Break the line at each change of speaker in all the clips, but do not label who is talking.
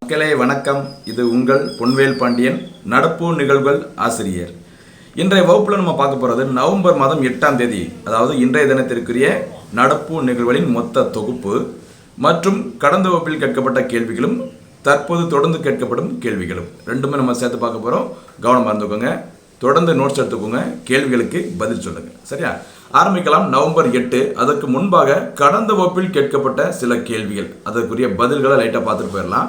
மக்களே வணக்கம். இது உங்கள் பொன்வேல் பாண்டியன். நடப்பு நிகழ்வுகள் ஆசிரியர். இன்றைய வகுப்பில் நம்ம பார்க்க போகிறது நவம்பர் மாதம் எட்டாம் தேதி அதாவது இன்றைய தினத்திற்குரிய நடப்பு நிகழ்வுகளின் மொத்த தொகுப்பு மற்றும் கடந்த வகுப்பில் கேட்கப்பட்ட கேள்விகளும் தற்போது தொடர்ந்து கேட்கப்படும் கேள்விகளும். ரெண்டுமே நம்ம சேர்த்து பார்க்க போகிறோம் கவனமாக இருந்துக்கோங்க. தொடர்ந்து நோட்ஸ் எடுத்துக்கோங்க கேள்விகளுக்கு பதில் சொல்லுங்க. சரியா? ஆரம்பிக்கலாம். நவம்பர் எட்டு அதற்கு முன்பாக கடந்த வகுப்பில் கேட்கப்பட்ட சில கேள்விகள். அதற்குரிய பதில்களை லைட்டாக பார்த்துட்டு போயிடலாம்.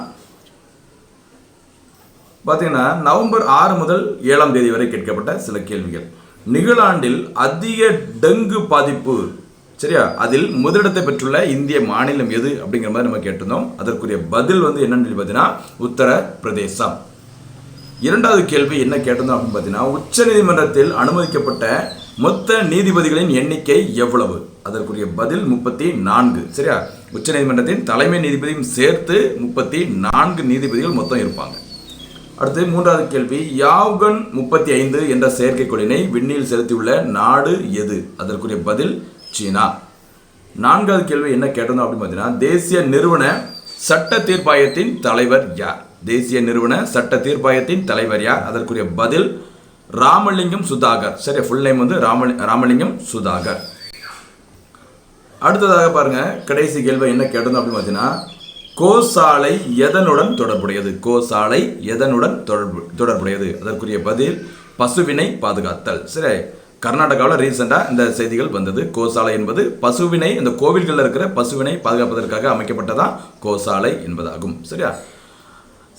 பார்த்தீங்கன்னா நவம்பர் ஆறு முதல் ஏழாம் தேதி வரை கேட்கப்பட்ட சில கேள்விகள். நிகழாண்டில் அதிக டெங்கு பாதிப்பு. சரியா? அதில் முதலிடத்தை பெற்றுள்ள இந்திய மாநிலம் எது அப்படிங்கிற மாதிரி நம்ம கேட்டிருந்தோம். அதற்குரிய பதில் வந்து என்னன்னு சொல்லி பார்த்தீங்கன்னா உத்தரப்பிரதேசம். இரண்டாவது கேள்வி என்ன கேட்டிருந்தோம் அப்படின்னு பார்த்தீங்கன்னா உச்சநீதிமன்றத்தில் அனுமதிக்கப்பட்ட மொத்த நீதிபதிகளின் எண்ணிக்கை எவ்வளவு? அதற்குரிய பதில் முப்பத்தி நான்கு. சரியா? உச்சநீதிமன்றத்தின் தலைமை நீதிபதியும் சேர்த்து முப்பத்தி நான்கு நீதிபதிகள் மொத்தம் இருப்பாங்க. அடுத்து மூன்றாவது கேள்வி யாவ்கன் முப்பத்தி ஐந்து என்ற செயற்கைக்கோளினை விண்ணில் செலுத்தியுள்ள நாடு எது? அதற்குரிய பதில் சீனா. நான்காவது கேள்வி என்ன கேட்டிருந்தோம் அப்படின்னு பார்த்தீங்கன்னா தேசிய நிறுவன சட்ட தீர்ப்பாயத்தின் தலைவர் யார்? தேசிய நிறுவன சட்ட தீர்ப்பாயத்தின் தலைவர் யார்? அதற்குரிய பதில் ராமலிங்கம் சுதாகர். சரி ஃபுல் நேம் வந்து ராமலி ராமலிங்கம் சுதாகர். அடுத்ததாக பாருங்க கடைசி கேள்வி என்ன கேட்டிருந்தோம் அப்படின்னு பார்த்தீங்கன்னா கோசாலை எதனுடன் தொடர்புடையது? கோசாலை எதனுடன் தொடர்பு தொடர்புடையது? அதற்குரிய பதில் பசுவினை பாதுகாத்தல். சரி கர்நாடகாவில் ரீசெண்டாக இந்த செய்திகள் வந்தது. கோசாலை என்பது பசுவினை இந்த கோவில்களில் இருக்கிற பசுவினை பாதுகாப்பதற்காக அமைக்கப்பட்டதான் கோசாலை என்பதாகும். சரியா?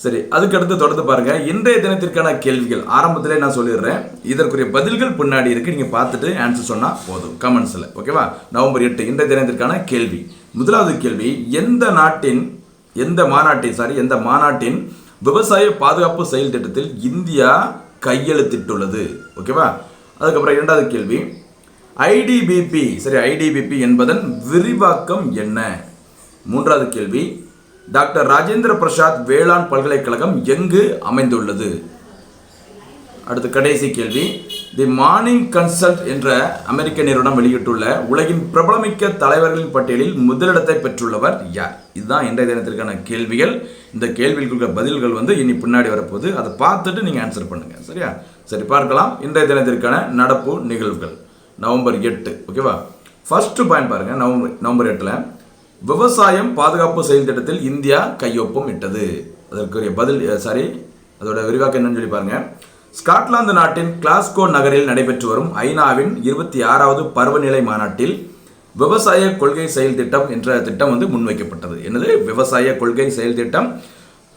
சரி அதுக்கடுத்து தொடர்ந்து பாருங்க. இன்றைய தினத்திற்கான கேள்விகள். ஆரம்பத்திலே நான் சொல்லிடுறேன். இதற்குரிய பதில்கள் பின்னாடி இருக்கு. நீங்க பார்த்துட்டு ஆன்சர் சொன்னா போதும். கமெண்ட்ஸ்ல ஓகேவா நவம்பர் எட்டு இன்றைய தினத்திற்கான கேள்வி. முதலாவது கேள்வி எந்த நாட்டின் எந்த மாநாட்டின் சாரி எந்த மாநாட்டின் விவசாய பாதுகாப்பு செயல் திட்டத்தில் இந்தியா கையெழுத்திட்டுள்ளது? ஓகேவா அதுக்கப்புறம் இரண்டாவது கேள்வி ஐடிபிபி சரி ஐடிபிபி என்பதன் விரிவாக்கம் என்ன? மூன்றாவது கேள்வி டாக்டர் ராஜேந்திர பிரசாத் வேளாண் பல்கலைக்கழகம் எங்கு அமைந்துள்ளது? அடுத்து கடைசி கேள்வி. தி மார்னிங் கன்சல்ட் என்ற அமெரிக்க நிறுவனம் வெளியிட்டுள்ள உலகின் பிரபலமிக்க தலைவர்களின் பட்டியலில் முதலிடத்தை பெற்றுள்ளவர் யார்? இதுதான் இன்றைய தினத்திற்கான கேள்விகள். இந்த கேள்விகளுக்கு பதில்கள் வந்து இனி பின்னாடி வரப்போகுது. அதை பார்த்துட்டு நீங்கள் ஆன்சர் பண்ணுங்க. சரியா? சரி பார்க்கலாம். இன்றைய தினத்திற்கான நடப்பு நிகழ்வுகள். நவம்பர் எட்டு. ஓகேவா? ஃபர்ஸ்ட் பாயிண்ட் பாருங்கள் நவம்பர் நவம்பர் எட்டில் விவசாயம் பாதுகாப்பு செயல் திட்டத்தில் இந்தியா கையொப்பம் இட்டது. அதற்குரிய பதில் சாரி அதோட விரிவாக்கம் என்னன்னு சொல்லி பாருங்க. ஸ்காட்லாந்து நாட்டின் கிளாஸ்கோ நகரில் நடைபெற்று வரும் ஐநாவின் இருபத்தி ஆறாவது பருவநிலை மாநாட்டில் விவசாய கொள்கை செயல் திட்டம் என்ற திட்டம் வந்து முன்வைக்கப்பட்டது. என்னது? விவசாய கொள்கை செயல் திட்டம்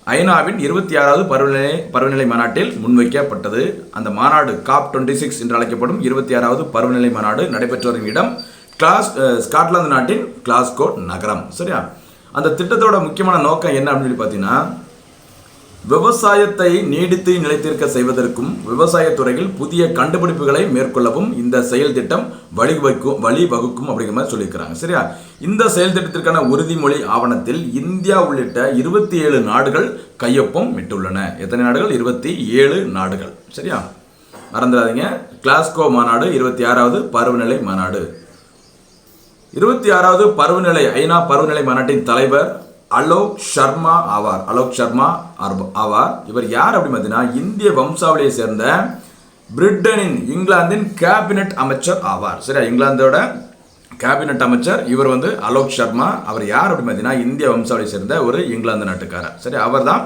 ஐநாவின் இருபத்தி ஆறாவது பருவநிலை பருவநிலை மாநாட்டில் முன்வைக்கப்பட்டது. அந்த மாநாடு காப் டுவெண்ட்டி சிக்ஸ் என்று அழைக்கப்படும் இருபத்தி ஆறாவது பருவநிலை மாநாடு நடைபெற்று வரும் இடம் கிளாஸ் ஸ்காட்லாந்து நாட்டின் கிளாஸ்கோ நகரம். சரியா? அந்த திட்டத்தோட முக்கியமான நோக்கம் என்ன அப்படின்னு சொல்லி பார்த்தீங்கன்னா விவசாயத்தை நீடித்து நிலைத்திருக்க செய்வதற்கும் விவசாயத்துறையில் புதிய கண்டுபிடிப்புகளை மேற்கொள்ளவும் இந்த செயல் திட்டம் வழிவகுக்கும் வழிவகுக்கும் அப்படிங்கிற மாதிரி சொல்லியிருக்கிறாங்க. சரியா? இந்த செயல் திட்டத்திற்கான உறுதிமொழி ஆவணத்தில் இந்தியா உள்ளிட்ட இருபத்தி ஏழு நாடுகள் கையொப்பம் விட்டுள்ளன எத்தனை நாடுகள்? இருபத்தி ஏழு நாடுகள். சரியா? மறந்துடாதீங்க. கிளாஸ்கோ மாநாடு இருபத்தி ஆறாவது பருவநிலை மாநாடு. இருபத்தி ஆறாவது பருவநிலை ஐநா பருவநிலை மாநாட்டின் தலைவர் அலோக் சர்மா ஆவார். அலோக் சர்மா ஆவார். இவர் யார் அப்படி பார்த்தீங்கன்னா இந்திய வம்சாவளியை சேர்ந்த பிரிட்டனின் இங்கிலாந்தின் கேபினட் அமைச்சர் ஆவார். சரியா? இங்கிலாந்தோட கேபினட் அமைச்சர் இவர் வந்து அலோக் சர்மா அவர் யார் அப்படின்னு பார்த்தீங்கன்னா இந்திய வம்சாவளியை சேர்ந்த ஒரு இங்கிலாந்து நாட்டுக்காரர். சரி அவர் தான்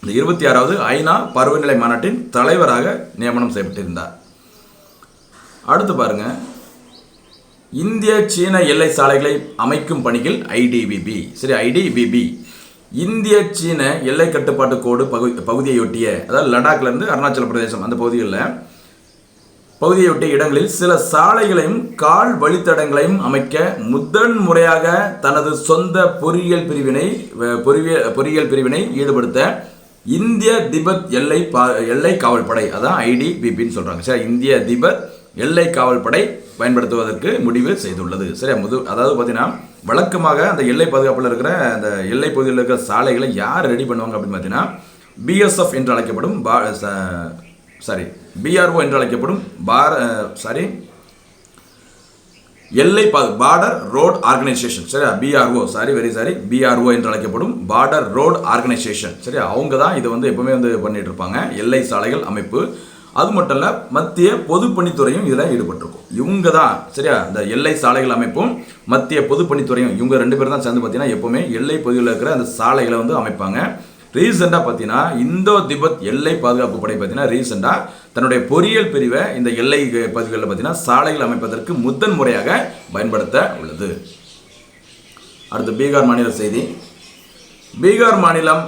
இந்த இருபத்தி ஆறாவது ஐநா பருவநிலை மாநாட்டின் தலைவராக நியமனம் செய்யப்பட்டிருந்தார். அடுத்து பாருங்கள் இந்திய சீன எல்லை சாலைகளை அமைக்கும் பணியில் ஐடிபிபி சரி ஐடிபிபி இந்திய சீன எல்லை கட்டுப்பாட்டு கோடு பகு பகுதியையொட்டிய அதாவது லடாக்லேருந்து அருணாச்சல பிரதேசம் அந்த பகுதிகளில் பகுதியொட்டிய இடங்களில் சில சாலைகளையும் கால் வழித்தடங்களையும் அமைக்க முதன் முறையாக தனது சொந்த பொறியியல் பிரிவினை பொறியியல் பொறியியல் பிரிவினை ஈடுபடுத்த இந்திய திபெத் எல்லை பா எல்லை காவல்படை அதான் ஐடிபிபின்னு சொல்கிறாங்க சரி இந்திய திபெத் எல்லை காவல் படை பயன்படுத்துவதற்கு முடிவு செய்துள்ளது. சரியா முது அதாவது பார்த்தீங்கன்னா வழக்கமாக அந்த எல்லை பாதுகாப்பில் இருக்கிற அந்த எல்லை பகுதியில் இருக்கிற சாலைகளை யார் ரெடி பண்ணுவாங்க அப்படின்னு பார்த்தீங்கன்னா பிஎஸ்எஃப் என்று அழைக்கப்படும் பா சாரி பிஆர்ஓ என்று அழைக்கப்படும் பார சாரி எல்லை பா பார்டர் ரோட் ஆர்கனைசேஷன் சரியா BRO sorry very sorry BRO என்று அழைக்கப்படும் பார்டர் ரோட் ஆர்கனைசேஷன் சரியா அவங்க தான் இதை வந்து எப்பவுமே வந்து பண்ணிட்டு இருப்பாங்க. எல்லை சாலைகள் அமைப்பு அது மட்டும் இல்ல மத்திய பொதுப்பணித்துறையும் இதில் ஈடுபட்டிருக்கும். இவங்க தான் சரியா? இந்த எல்லை சாலைகள் அமைப்பும் மத்திய பொதுப்பணித்துறையும் இவங்க ரெண்டு பேரும் தான் சேர்ந்து பார்த்தீங்கன்னா எப்பவுமே எல்லை பகுதியில் இருக்கிற அந்த சாலைகளை வந்து அமைப்பாங்க. ரீசெண்டாக பார்த்தீங்கன்னா இந்தோ திபெத் எல்லை பாதுகாப்பு படை பார்த்தீங்கன்னா ரீசெண்டாக தன்னுடைய பொறியியல் பிரிவை இந்த எல்லை பகுதிகளில் பார்த்தீங்கன்னா சாலைகள் அமைப்பதற்கு முதன் முறையாக பயன்படுத்த உள்ளது. அடுத்து பீகார் மாநில செய்தி. பீகார் மாநிலம்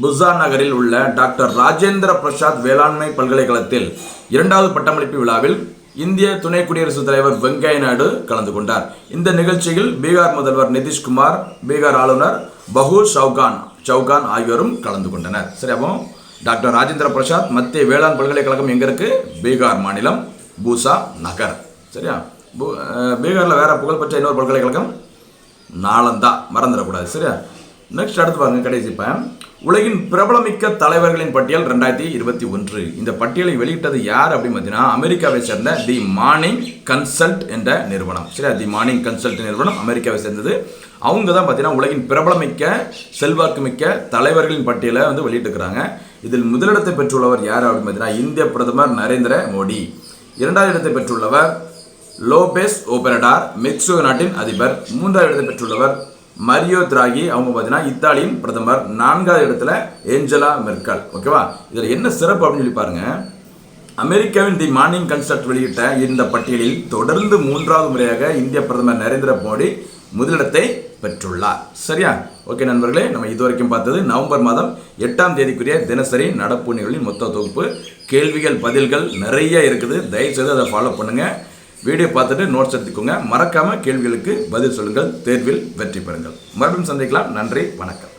புசான் நகரில் உள்ள டாக்டர் ராஜேந்திர பிரசாத் வேளாண்மை பல்கலைக்கழகத்தில் இரண்டாவது பட்டமளிப்பு விழாவில் இந்திய துணை குடியரசுத் தலைவர் வெங்கையா நாயுடு கலந்து கொண்டார். இந்த நிகழ்ச்சியில் பீகார் முதல்வர் நிதிஷ்குமார் பீகார் ஆளுநர் பகூர் சவுகான் சவுகான் ஆகியோரும் கலந்து கொண்டனர். சரி அப்போ டாக்டர் ராஜேந்திர பிரசாத் மத்திய வேளாண் பல்கலைக்கழகம் எங்கே இருக்கு? பீகார் மாநிலம் பூசா நகர். சரியா? பூ- அஹ் வேற புகழ்பெற்ற இன்னொரு பல்கலைக்கழகம் நாளந்தா. மறந்துடக்கூடாது. சரியா? நெக்ஸ்ட் அடுத்து பாருங்கள் கடைசி இப்ப உலகின் பிரபலமிக்க தலைவர்களின் பட்டியல் ரெண்டாயிரத்தி இருபத்தி ஒன்று. இந்த பட்டியலை வெளியிட்டது யார் அப்படின்னு பார்த்தீங்கன்னா அமெரிக்காவை சேர்ந்த தி மார்னிங் கன்சல்ட் என்ற நிறுவனம். சரி தி மார்னிங் கன்சல்ட் நிறுவனம் அமெரிக்காவை சேர்ந்தது. அவங்க தான் பார்த்தீங்கன்னா உலகின் பிரபலமிக்க செல்வாக்குமிக்க தலைவர்களின் பட்டியலை வந்து வெளியிட்டுக்கிறாங்க இதில் முதலிடத்தை பெற்றுள்ளவர் யார் அப்படின்னு பார்த்தீங்கன்னா இந்திய பிரதமர் நரேந்திர மோடி. இரண்டாவது இடத்தை பெற்றுள்ளவர் லோபேஸ் ஓபரடார் மெக்சிகோ நாட்டின் அதிபர். மூன்றாவது இடத்தை பெற்றுள்ளவர் மரியோ திராகி அவங்க பார்த்தீங்கன்னா இத்தாலியின் பிரதமர். நான்காவது இடத்துல ஏஞ்சலா மெர்கல் ஓகேவா இதில் என்ன சிறப்பு அப்படின்னு சொல்லி பாருங்க. அமெரிக்காவின் தி மார்னிங் கன்சர்ட் வெளியிட்ட இந்த பட்டியலில் தொடர்ந்து மூன்றாவது முறையாக இந்திய பிரதமர் நரேந்திர மோடி முதலிடத்தை பெற்றுள்ளார். சரியா? ஓகே நண்பர்களே நம்ம இதுவரைக்கும் பார்த்தது நவம்பர் மாதம் எட்டாம் தேதிக்குரிய தினசரி நடப்பு நிகழ்வின் மொத்த தொகுப்பு. கேள்விகள் பதில்கள் நிறைய இருக்குது. தயவுசெய்து அதை ஃபாலோ பண்ணுங்கள் வீடியோ பார்த்துட்டு நோட்ஸ் எடுத்துக்கோங்க. மறக்காமல் கேள்விகளுக்கு பதில் சொல்லுங்கள் தேர்வில் வெற்றி பெறுங்கள். மறுபடியும் சந்திக்கலாம். நன்றி வணக்கம்.